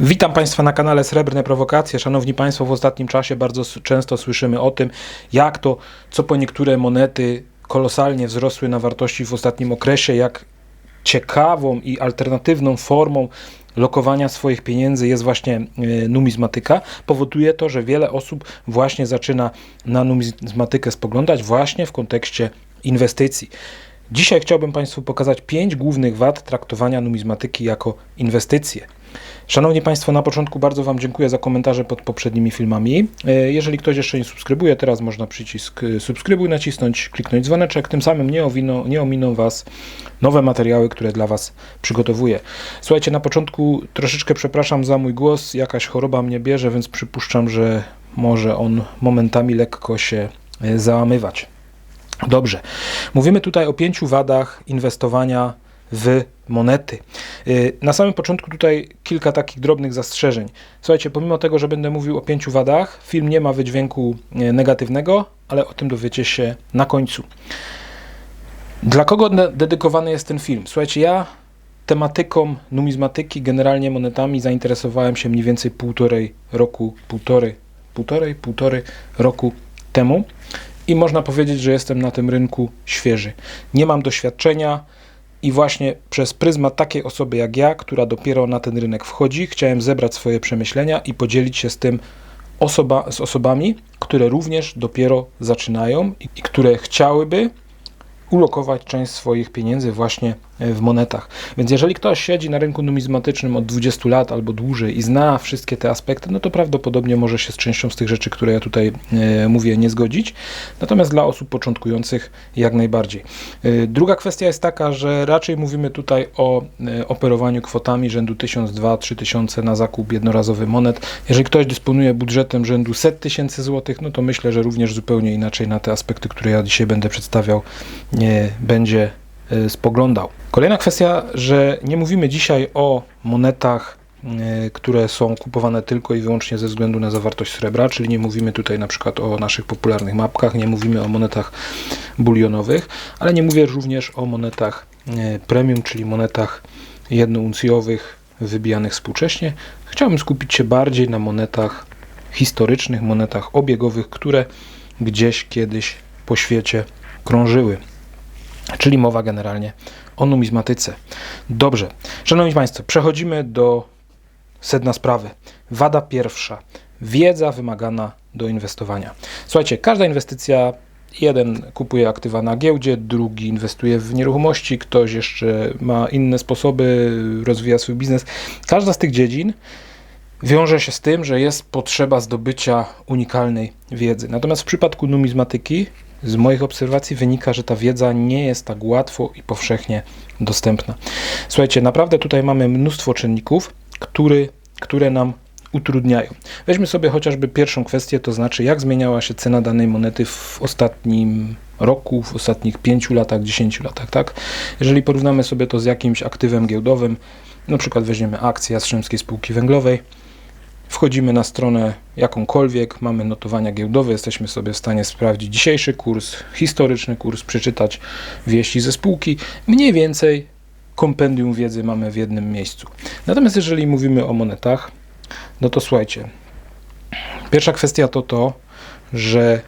Witam Państwa na kanale Srebrne Prowokacje. Szanowni Państwo, w ostatnim czasie bardzo często słyszymy o tym, jak to, co po niektóre monety kolosalnie wzrosły na wartości w ostatnim okresie, jak ciekawą i alternatywną formą lokowania swoich pieniędzy jest właśnie e, numizmatyka, powoduje to, że wiele osób właśnie zaczyna na numizmatykę spoglądać właśnie w kontekście inwestycji. Dzisiaj chciałbym Państwu pokazać pięć głównych wad traktowania numizmatyki jako inwestycje. Szanowni Państwo, na początku bardzo Wam dziękuję za komentarze pod poprzednimi filmami. E, Jeżeli ktoś jeszcze nie subskrybuje, teraz można przycisk e, subskrybuj nacisnąć, kliknąć dzwoneczek, tym samym nie, owiną, nie ominą Was nowe materiały, które dla Was przygotowuję. Słuchajcie, na początku troszeczkę przepraszam za mój głos, jakaś choroba mnie bierze, więc przypuszczam, że może on momentami lekko się e, załamywać. Dobrze. Mówimy tutaj o pięciu wadach inwestowania w monety. Yy, Na samym początku tutaj kilka takich drobnych zastrzeżeń. Słuchajcie, pomimo tego, że będę mówił o pięciu wadach, film nie ma wydźwięku e, negatywnego, ale o tym dowiecie się na końcu. Dla kogo de- dedykowany jest ten film? Słuchajcie, ja tematyką numizmatyki, generalnie monetami zainteresowałem się mniej więcej półtorej roku, półtorej, półtorej, półtorej roku temu i można powiedzieć, że jestem na tym rynku świeży. Nie mam doświadczenia i właśnie przez pryzmat takiej osoby jak ja, która dopiero na ten rynek wchodzi, chciałem zebrać swoje przemyślenia i podzielić się z tym osoba, z osobami, które również dopiero zaczynają i, i które chciałyby ulokować część swoich pieniędzy właśnie w monetach. Więc jeżeli ktoś siedzi na rynku numizmatycznym od 20 lat albo dłużej i zna wszystkie te aspekty, no to prawdopodobnie może się z częścią z tych rzeczy, które ja tutaj e, mówię, nie zgodzić. Natomiast dla osób początkujących jak najbardziej. E, Druga kwestia jest taka, że raczej mówimy tutaj o e, operowaniu kwotami rzędu 1000, 2, 3000 na zakup jednorazowy monet. Jeżeli ktoś dysponuje budżetem rzędu set tysięcy złotych, no to myślę, że również zupełnie inaczej na te aspekty, które ja dzisiaj będę przedstawiał, nie będzie e, spoglądał. Kolejna kwestia, że nie mówimy dzisiaj o monetach, e, które są kupowane tylko i wyłącznie ze względu na zawartość srebra, czyli nie mówimy tutaj na przykład o naszych popularnych mapkach, nie mówimy o monetach bulionowych, ale nie mówię również o monetach e, premium, czyli monetach jednouncjowych wybijanych współcześnie. Chciałbym skupić się bardziej na monetach historycznych, monetach obiegowych, które gdzieś kiedyś po świecie krążyły. Czyli mowa generalnie o numizmatyce. Dobrze, szanowni Państwo, przechodzimy do sedna sprawy. Wada pierwsza. Wiedza wymagana do inwestowania. Słuchajcie, każda inwestycja, jeden kupuje aktywa na giełdzie, drugi inwestuje w nieruchomości, ktoś jeszcze ma inne sposoby, rozwija swój biznes. Każda z tych dziedzin wiąże się z tym, że jest potrzeba zdobycia unikalnej wiedzy. Natomiast w przypadku numizmatyki, z moich obserwacji wynika, że ta wiedza nie jest tak łatwo i powszechnie dostępna. Słuchajcie, naprawdę tutaj mamy mnóstwo czynników, który, które nam utrudniają. Weźmy sobie chociażby pierwszą kwestię, to znaczy jak zmieniała się cena danej monety w ostatnim roku, w ostatnich 5 latach, 10 latach, tak? Jeżeli porównamy sobie to z jakimś aktywem giełdowym, na przykład weźmiemy akcję Jastrzębskiej Spółki Węglowej, Wchodzimy na stronę jakąkolwiek, mamy notowania giełdowe, jesteśmy sobie w stanie sprawdzić dzisiejszy kurs, historyczny kurs, przeczytać wieści ze spółki. Mniej więcej kompendium wiedzy mamy w jednym miejscu. Natomiast jeżeli mówimy o monetach, no to słuchajcie, pierwsza kwestia to to, że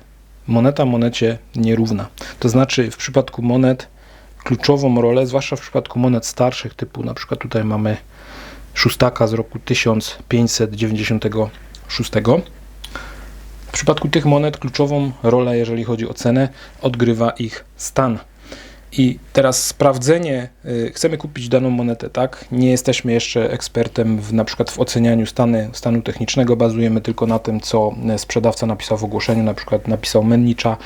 moneta monecie nierówna. To znaczy w przypadku monet kluczową rolę, zwłaszcza w przypadku monet starszych typu na przykład tutaj mamy szóstaka z roku 1596. W przypadku tych monet kluczową rolę, jeżeli chodzi o cenę, odgrywa ich stan. I teraz sprawdzenie, y, chcemy kupić daną monetę, tak? Nie jesteśmy jeszcze ekspertem w, na przykład w ocenianiu stany, stanu technicznego, bazujemy tylko na tym, co y, sprzedawca napisał w ogłoszeniu, na przykład napisał mennicza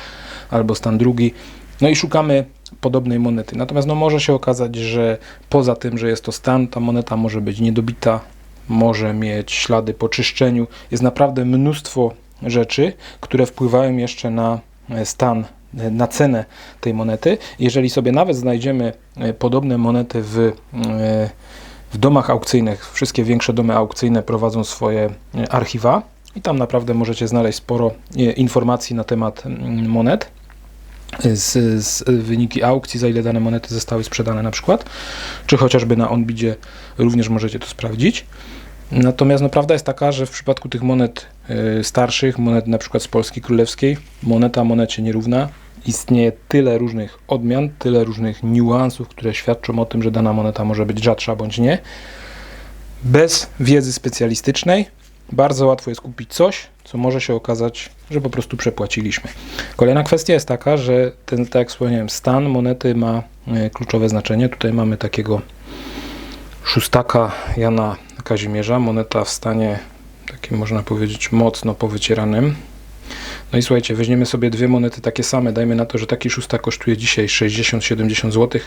albo stan drugi. No i szukamy podobnej monety. Natomiast no, może się okazać, że poza tym, że jest to stan, ta moneta może być niedobita, może mieć ślady po czyszczeniu. Jest naprawdę mnóstwo rzeczy, które wpływają jeszcze na e, stan, e, na cenę tej monety. Jeżeli sobie nawet znajdziemy e, podobne monety w, w domach aukcyjnych, wszystkie większe domy aukcyjne prowadzą swoje archiwa i tam naprawdę możecie znaleźć sporo informacji na temat mm, monet z, z wyniki aukcji, za ile dane monety zostały sprzedane na przykład, czy chociażby na Onbidzie również możecie to sprawdzić. Natomiast no, prawda jest taka, że w przypadku tych monet y, starszych, monet na przykład z Polski Królewskiej, moneta monecie nierówna, istnieje tyle różnych odmian, tyle różnych niuansów, które świadczą o tym, że dana moneta może być rzadsza bądź nie. Bez wiedzy specjalistycznej bardzo łatwo jest kupić coś, co może się okazać, że po prostu przepłaciliśmy. Kolejna kwestia jest taka, że ten, tak jak wspomniałem, stan monety ma y, kluczowe znaczenie. Tutaj mamy takiego szóstaka Jana Kazimierza, moneta w stanie takim można powiedzieć mocno powycieranym. No i słuchajcie, weźmiemy sobie dwie monety takie same, dajmy na to, że taki szóstak kosztuje dzisiaj 60-70 zł,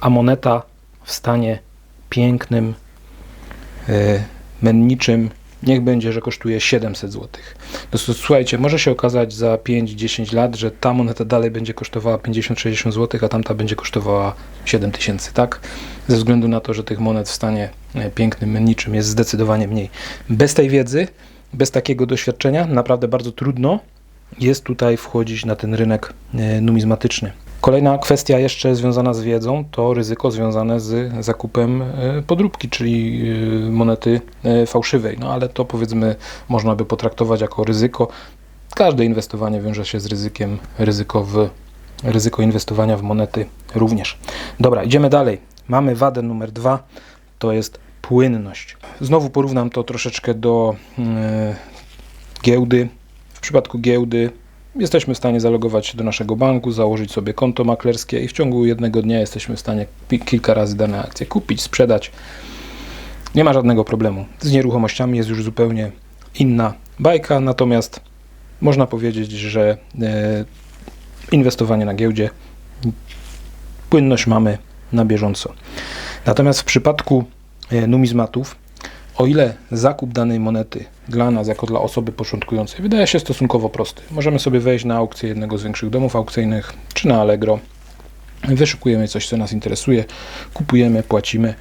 a moneta w stanie pięknym, yy, menniczym, niech będzie, że kosztuje 700 zł. No słuchajcie, może się okazać za 5-10 lat, że ta moneta dalej będzie kosztowała 50-60 zł, a tamta będzie kosztowała 7000, tak? Ze względu na to, że tych monet w stanie e, pięknym, menniczym jest zdecydowanie mniej. Bez tej wiedzy, bez takiego doświadczenia, naprawdę bardzo trudno jest tutaj wchodzić na ten rynek e, numizmatyczny. Kolejna kwestia jeszcze związana z wiedzą to ryzyko związane z zakupem e, podróbki, czyli e, monety fałszywej. No ale to powiedzmy można by potraktować jako ryzyko. Każde inwestowanie wiąże się z ryzykiem, ryzyko, w, ryzyko inwestowania w monety również. Dobra, idziemy dalej. Mamy wadę numer dwa, to jest płynność. Znowu porównam to troszeczkę do yy, giełdy. W przypadku giełdy jesteśmy w stanie zalogować się do naszego banku, założyć sobie konto maklerskie i w ciągu jednego dnia jesteśmy w stanie kilka razy dane akcje kupić, sprzedać. Nie ma żadnego problemu. Z nieruchomościami jest już zupełnie inna bajka, natomiast można powiedzieć, że e, inwestowanie na giełdzie, płynność mamy na bieżąco. Natomiast w przypadku e, numizmatów o ile zakup danej monety dla nas, jako dla osoby początkującej, wydaje się stosunkowo prosty. Możemy sobie wejść na aukcję jednego z większych domów aukcyjnych, czy na Allegro. Wyszukujemy coś, co nas interesuje, kupujemy, płacimy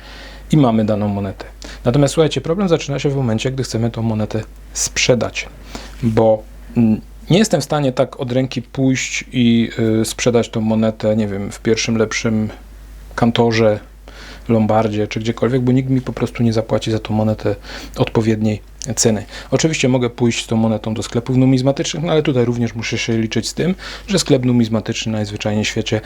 i mamy daną monetę. Natomiast słuchajcie, problem zaczyna się w momencie, gdy chcemy tą monetę sprzedać, bo mm, nie jestem w stanie tak od ręki pójść i y, sprzedać tą monetę, nie wiem, w pierwszym lepszym kantorze Lombardzie czy gdziekolwiek, bo nikt mi po prostu nie zapłaci za tą monetę odpowiedniej ceny. Oczywiście mogę pójść z tą monetą do sklepów numizmatycznych, no ale tutaj również muszę się liczyć z tym, że sklep numizmatyczny najzwyczajniej w świecie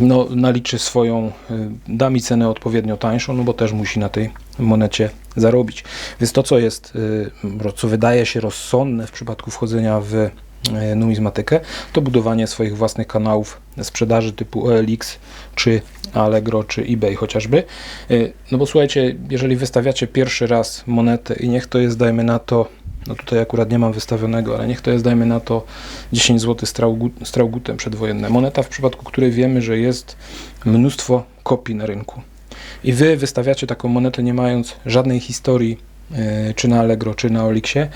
no, naliczy swoją, y, da mi cenę odpowiednio tańszą, no bo też musi na tej monecie zarobić. Więc to, co jest, y, co wydaje się rozsądne w przypadku wchodzenia w numizmatykę, to budowanie swoich własnych kanałów sprzedaży typu OLX czy Allegro czy eBay chociażby. Y, no bo słuchajcie, jeżeli wystawiacie pierwszy raz monetę i niech to jest, dajmy na to, no tutaj akurat nie mam wystawionego, ale niech to jest, dajmy na to 10 zł straugutem przedwojenne. Moneta, w przypadku której wiemy, że jest mnóstwo kopii na rynku. I wy wystawiacie taką monetę nie mając żadnej historii czy na Allegro, czy na Olixie,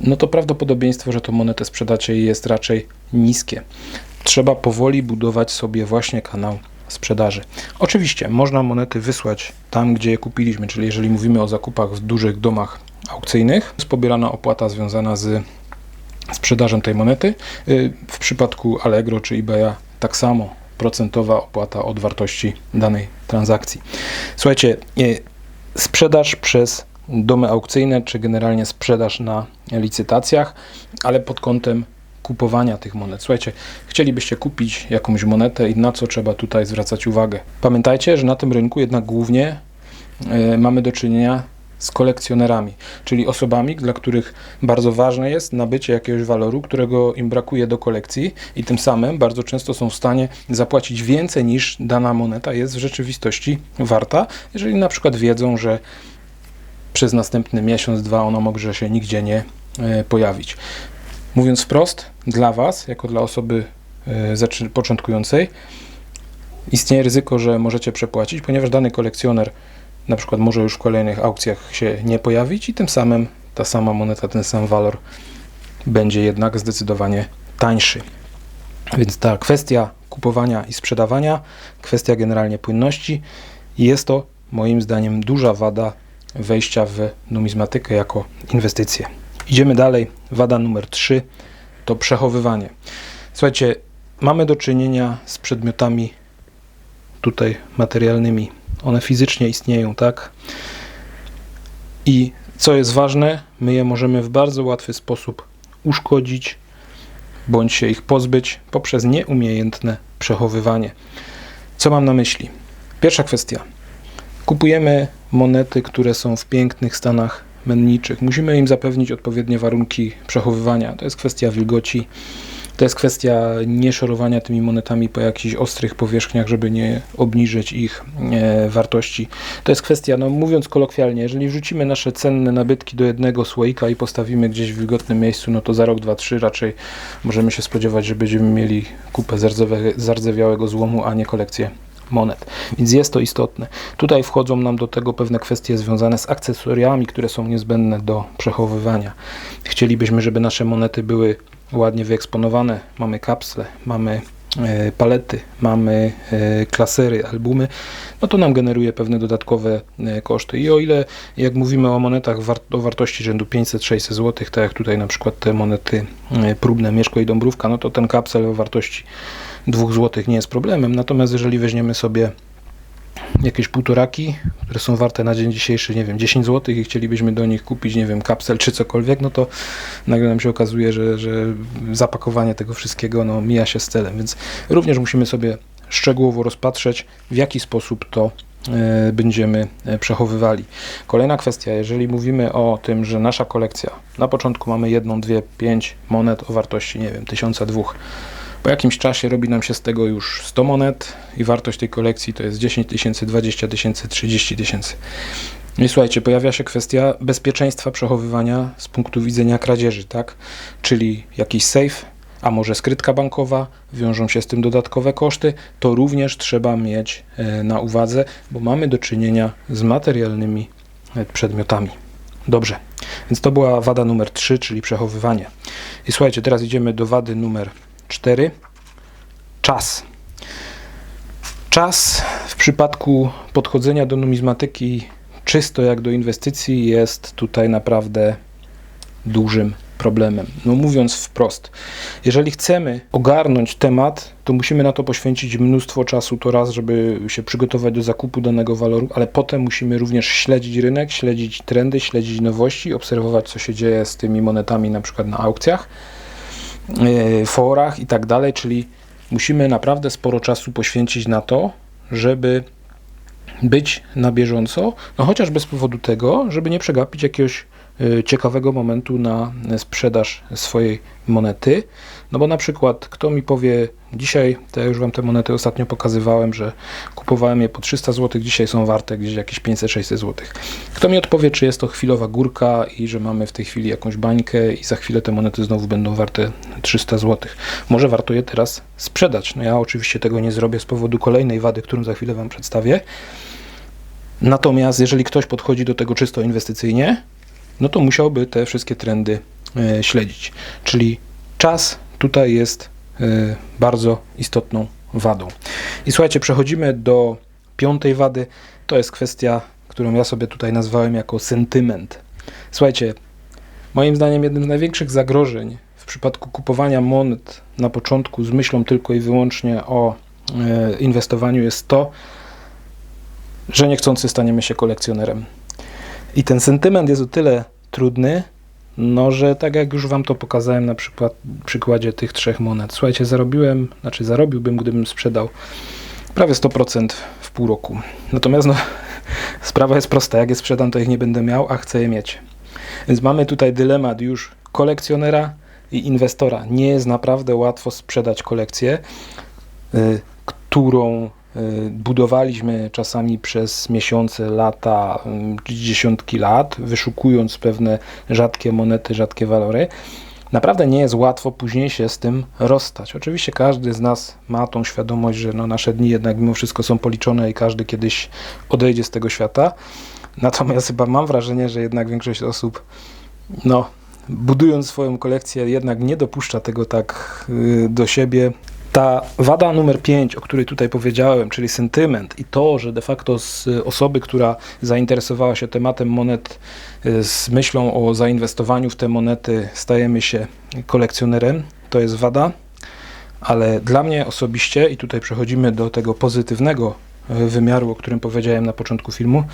no to prawdopodobieństwo, że tą monetę sprzedacie jest raczej niskie. Trzeba powoli budować sobie właśnie kanał sprzedaży. Oczywiście można monety wysłać tam, gdzie je kupiliśmy, czyli jeżeli mówimy o zakupach w dużych domach aukcyjnych, jest pobierana opłata związana z sprzedażą tej monety. Y, w przypadku Allegro czy eBaya tak samo procentowa opłata od wartości danej transakcji. Słuchajcie, y, sprzedaż przez domy aukcyjne, czy generalnie sprzedaż na licytacjach, ale pod kątem kupowania tych monet. Słuchajcie, chcielibyście kupić jakąś monetę i na co trzeba tutaj zwracać uwagę. Pamiętajcie, że na tym rynku jednak głównie y, mamy do czynienia z kolekcjonerami, czyli osobami, dla których bardzo ważne jest nabycie jakiegoś waloru, którego im brakuje do kolekcji i tym samym bardzo często są w stanie zapłacić więcej niż dana moneta jest w rzeczywistości warta, jeżeli na przykład wiedzą, że przez następny miesiąc, dwa ona może się nigdzie nie e, pojawić. Mówiąc wprost, dla Was, jako dla osoby e, początkującej, istnieje ryzyko, że możecie przepłacić, ponieważ dany kolekcjoner na przykład może już w kolejnych aukcjach się nie pojawić i tym samym ta sama moneta, ten sam walor będzie jednak zdecydowanie tańszy. Więc ta kwestia kupowania i sprzedawania, kwestia generalnie płynności, jest to moim zdaniem duża wada wejścia w numizmatykę jako inwestycję. Idziemy dalej. Wada numer 3 to przechowywanie. Słuchajcie, mamy do czynienia z przedmiotami tutaj materialnymi. One fizycznie istnieją, tak? I Co jest ważne, my je możemy w bardzo łatwy sposób uszkodzić bądź się ich pozbyć poprzez nieumiejętne przechowywanie. Co mam na myśli? Pierwsza kwestia. Kupujemy monety, które są w pięknych stanach menniczych. Musimy im zapewnić odpowiednie warunki przechowywania. To jest kwestia wilgoci, to jest kwestia nieszorowania tymi monetami po jakichś ostrych powierzchniach, żeby nie obniżyć ich e, wartości. To jest kwestia, no mówiąc kolokwialnie, jeżeli wrzucimy nasze cenne nabytki do jednego słoika i postawimy gdzieś w wilgotnym miejscu, no to za rok, dwa, trzy raczej możemy się spodziewać, że będziemy mieli kupę zardzewiałego złomu, a nie kolekcję monet. Więc jest to istotne. Tutaj wchodzą nam do tego pewne kwestie związane z akcesoriami, które są niezbędne do przechowywania. Chcielibyśmy, żeby nasze monety były ładnie wyeksponowane. Mamy kapsle, mamy e, palety, mamy e, klasery, albumy, no to nam generuje pewne dodatkowe e, koszty. I o ile, jak mówimy o monetach o wartości rzędu 500-600 zł, tak jak tutaj na przykład te monety próbne Mieszko i Dąbrówka, no to ten kapsel o wartości 2 zł nie jest problemem. Natomiast jeżeli weźmiemy sobie jakieś półtoraki, które są warte na dzień dzisiejszy, nie wiem, 10 zł i chcielibyśmy do nich kupić, nie wiem, kapsel czy cokolwiek, no to nagle nam się okazuje, że, że zapakowanie tego wszystkiego no, mija się z celem. Więc również musimy sobie szczegółowo rozpatrzeć, w jaki sposób to e, będziemy e, przechowywali. Kolejna kwestia, jeżeli mówimy o tym, że nasza kolekcja, na początku mamy jedną, dwie, pięć monet o wartości, nie wiem, tysiąca dwóch, po jakimś czasie robi nam się z tego już 100 monet i wartość tej kolekcji to jest 10 tysięcy, 20 tysięcy, 30 tysięcy. I słuchajcie, pojawia się kwestia bezpieczeństwa przechowywania z punktu widzenia kradzieży, tak? Czyli jakiś safe, a może skrytka bankowa, wiążą się z tym dodatkowe koszty, to również trzeba mieć e, na uwadze, bo mamy do czynienia z materialnymi e, przedmiotami. Dobrze, więc to była wada numer 3, czyli przechowywanie. I słuchajcie, teraz idziemy do wady numer 4. Czas. Czas w przypadku podchodzenia do numizmatyki czysto jak do inwestycji jest tutaj naprawdę dużym problemem. No mówiąc wprost, jeżeli chcemy ogarnąć temat, to musimy na to poświęcić mnóstwo czasu, to raz, żeby się przygotować do zakupu danego waloru, ale potem musimy również śledzić rynek, śledzić trendy, śledzić nowości, obserwować co się dzieje z tymi monetami na przykład na aukcjach forach i tak dalej, czyli musimy naprawdę sporo czasu poświęcić na to, żeby być na bieżąco, no chociażby z powodu tego, żeby nie przegapić jakiegoś ciekawego momentu na sprzedaż swojej monety. No bo na przykład kto mi powie, dzisiaj, to ja już Wam te monety ostatnio pokazywałem, że kupowałem je po 300 zł, dzisiaj są warte gdzieś jakieś 500-600 zł. Kto mi odpowie, czy jest to chwilowa górka i że mamy w tej chwili jakąś bańkę i za chwilę te monety znowu będą warte 300 zł. Może warto je teraz sprzedać. No ja oczywiście tego nie zrobię z powodu kolejnej wady, którą za chwilę Wam przedstawię. Natomiast jeżeli ktoś podchodzi do tego czysto inwestycyjnie, no to musiałby te wszystkie trendy e, śledzić. Czyli czas tutaj jest e, bardzo istotną wadą. I słuchajcie, przechodzimy do piątej wady. To jest kwestia, którą ja sobie tutaj nazwałem jako sentyment. Słuchajcie, moim zdaniem jednym z największych zagrożeń w przypadku kupowania monet na początku z myślą tylko i wyłącznie o e, inwestowaniu jest to, że niechcący staniemy się kolekcjonerem. I ten sentyment jest o tyle trudny, no, że tak jak już Wam to pokazałem na przykład, przykładzie tych trzech monet. Słuchajcie, zarobiłem, znaczy zarobiłbym, gdybym sprzedał prawie 100% w pół roku. Natomiast no, sprawa jest prosta. Jak je sprzedam, to ich nie będę miał, a chcę je mieć. Więc mamy tutaj dylemat już kolekcjonera i inwestora. Nie jest naprawdę łatwo sprzedać kolekcję, y, którą budowaliśmy czasami przez miesiące, lata, y, dziesiątki lat, wyszukując pewne rzadkie monety, rzadkie walory. Naprawdę nie jest łatwo później się z tym rozstać. Oczywiście każdy z nas ma tą świadomość, że no nasze dni jednak mimo wszystko są policzone i każdy kiedyś odejdzie z tego świata. Natomiast chyba mam wrażenie, że jednak większość osób, no, budując swoją kolekcję, jednak nie dopuszcza tego tak y, do siebie. Ta wada numer 5, o której tutaj powiedziałem, czyli sentyment i to, że de facto z osoby, która zainteresowała się tematem monet y, z myślą o zainwestowaniu w te monety, stajemy się kolekcjonerem, to jest wada, ale dla mnie osobiście, i tutaj przechodzimy do tego pozytywnego y, wymiaru, o którym powiedziałem na początku filmu,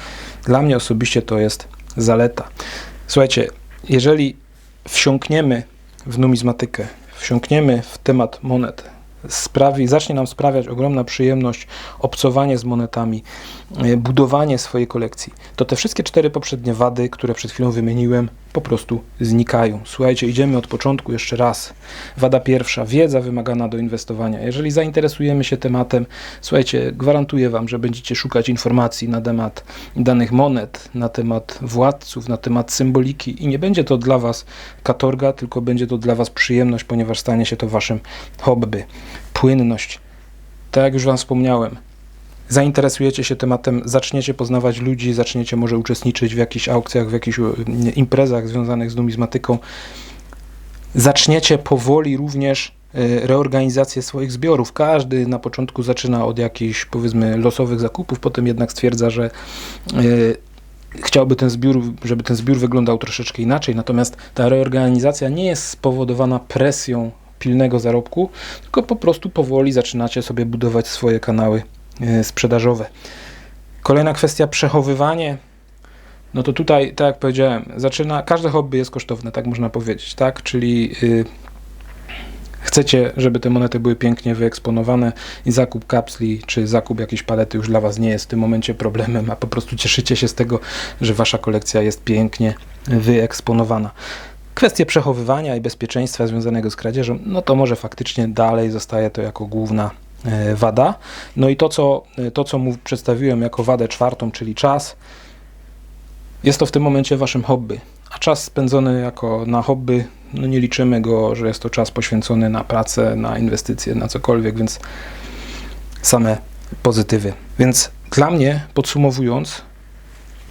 dla mnie osobiście to jest zaleta. Słuchajcie, jeżeli wsiąkniemy w numizmatykę, wsiąkniemy w temat monet, sprawi, zacznie nam sprawiać ogromna przyjemność obcowanie z monetami, e, budowanie swojej kolekcji, to te wszystkie cztery poprzednie wady, które przed chwilą wymieniłem, po prostu znikają. Słuchajcie, idziemy od początku jeszcze raz. Wada pierwsza, wiedza wymagana do inwestowania. Jeżeli zainteresujemy się tematem, słuchajcie, gwarantuję Wam, że będziecie szukać informacji na temat danych monet, na temat władców, na temat symboliki i nie będzie to dla Was katorga, tylko będzie to dla Was przyjemność, ponieważ stanie się to Waszym hobby. Płynność. Tak jak już Wam wspomniałem, zainteresujecie się tematem, zaczniecie poznawać ludzi, zaczniecie może uczestniczyć w jakichś aukcjach, w jakichś e, imprezach związanych z numizmatyką, zaczniecie powoli również e, reorganizację swoich zbiorów. Każdy na początku zaczyna od jakichś powiedzmy losowych zakupów, potem jednak stwierdza, że e, chciałby ten zbiór, żeby ten zbiór wyglądał troszeczkę inaczej. Natomiast ta reorganizacja nie jest spowodowana presją pilnego zarobku, tylko po prostu powoli zaczynacie sobie budować swoje kanały sprzedażowe. Kolejna kwestia przechowywanie. No to tutaj, tak jak powiedziałem, zaczyna, każde hobby jest kosztowne, tak można powiedzieć, tak? Czyli y, chcecie, żeby te monety były pięknie wyeksponowane i zakup kapsli czy zakup jakiejś palety już dla Was nie jest w tym momencie problemem, a po prostu cieszycie się z tego, że Wasza kolekcja jest pięknie wyeksponowana. Kwestie przechowywania i bezpieczeństwa związanego z kradzieżą, no to może faktycznie dalej zostaje to jako główna e, wada. No i to, co, to, co mu przedstawiłem jako wadę czwartą, czyli czas, jest to w tym momencie waszym hobby. A czas spędzony jako na hobby, no nie liczymy go, że jest to czas poświęcony na pracę, na inwestycje, na cokolwiek, więc same pozytywy. Więc dla mnie, podsumowując,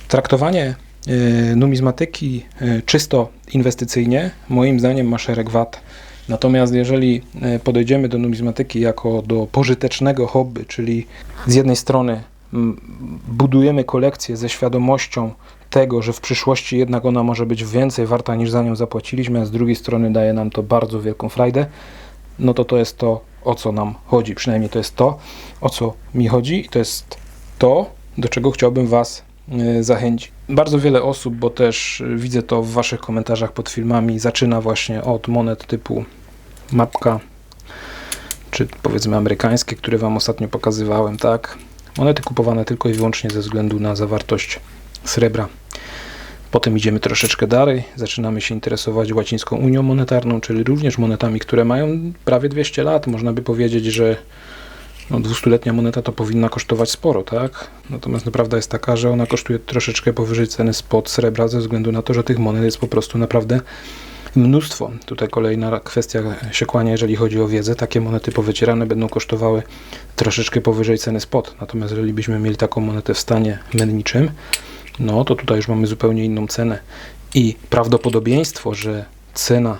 traktowanie y, numizmatyki czysto inwestycyjnie, moim zdaniem ma szereg wad. Natomiast jeżeli y, podejdziemy do numizmatyki jako do pożytecznego hobby, czyli z jednej strony budujemy kolekcję ze świadomością tego, że w przyszłości jednak ona może być więcej warta niż za nią zapłaciliśmy, a z drugiej strony daje nam to bardzo wielką frajdę, no to to jest to, o co nam chodzi. Przynajmniej to jest to, o co mi chodzi i to jest to, do czego chciałbym Was e, zachęcić. Bardzo wiele osób, bo też e, widzę to w Waszych komentarzach pod filmami, zaczyna właśnie od monet typu mapka, czy powiedzmy amerykańskie, które Wam ostatnio pokazywałem, tak? Monety kupowane tylko i wyłącznie ze względu na zawartość srebra. Potem idziemy troszeczkę dalej, zaczynamy się interesować łacińską unią monetarną, czyli również monetami, które mają prawie 200 lat. Można by powiedzieć, że no, 200-letnia moneta to powinna kosztować sporo, tak? Natomiast prawda jest taka, że ona kosztuje troszeczkę powyżej ceny spod srebra, ze względu na to, że tych monet jest po prostu naprawdę mnóstwo. Tutaj kolejna kwestia się kłania, jeżeli chodzi o wiedzę. Takie monety powycierane będą kosztowały troszeczkę powyżej ceny spot. Natomiast jeżeli byśmy mieli taką monetę w stanie menniczym, no to tutaj już mamy zupełnie inną cenę. I prawdopodobieństwo, że cena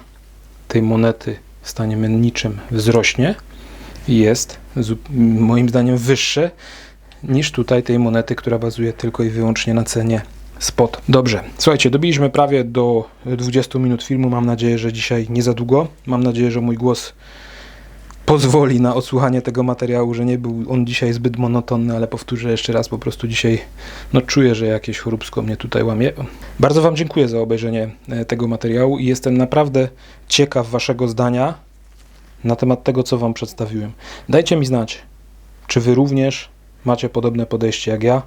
tej monety w stanie menniczym wzrośnie, jest moim zdaniem wyższe niż tutaj tej monety, która bazuje tylko i wyłącznie na cenie spot. Dobrze, słuchajcie, dobiliśmy prawie do 20 minut filmu. Mam nadzieję, że dzisiaj nie za długo. Mam nadzieję, że mój głos pozwoli na odsłuchanie tego materiału, że nie był on dzisiaj zbyt monotonny, ale powtórzę jeszcze raz, po prostu dzisiaj no, czuję, że jakieś choróbsko mnie tutaj łamie. Bardzo Wam dziękuję za obejrzenie e, tego materiału i jestem naprawdę ciekaw Waszego zdania na temat tego, co Wam przedstawiłem. Dajcie mi znać, czy Wy również macie podobne podejście jak ja,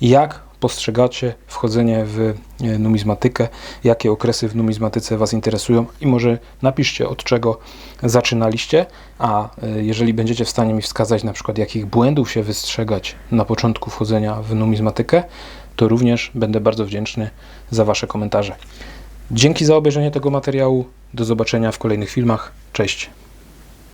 jak postrzegacie wchodzenie w e, numizmatykę, jakie okresy w numizmatyce Was interesują i może napiszcie od czego zaczynaliście, a e, jeżeli będziecie w stanie mi wskazać na przykład jakich błędów się wystrzegać na początku wchodzenia w numizmatykę, to również będę bardzo wdzięczny za Wasze komentarze. Dzięki za obejrzenie tego materiału. Do zobaczenia w kolejnych filmach. Cześć.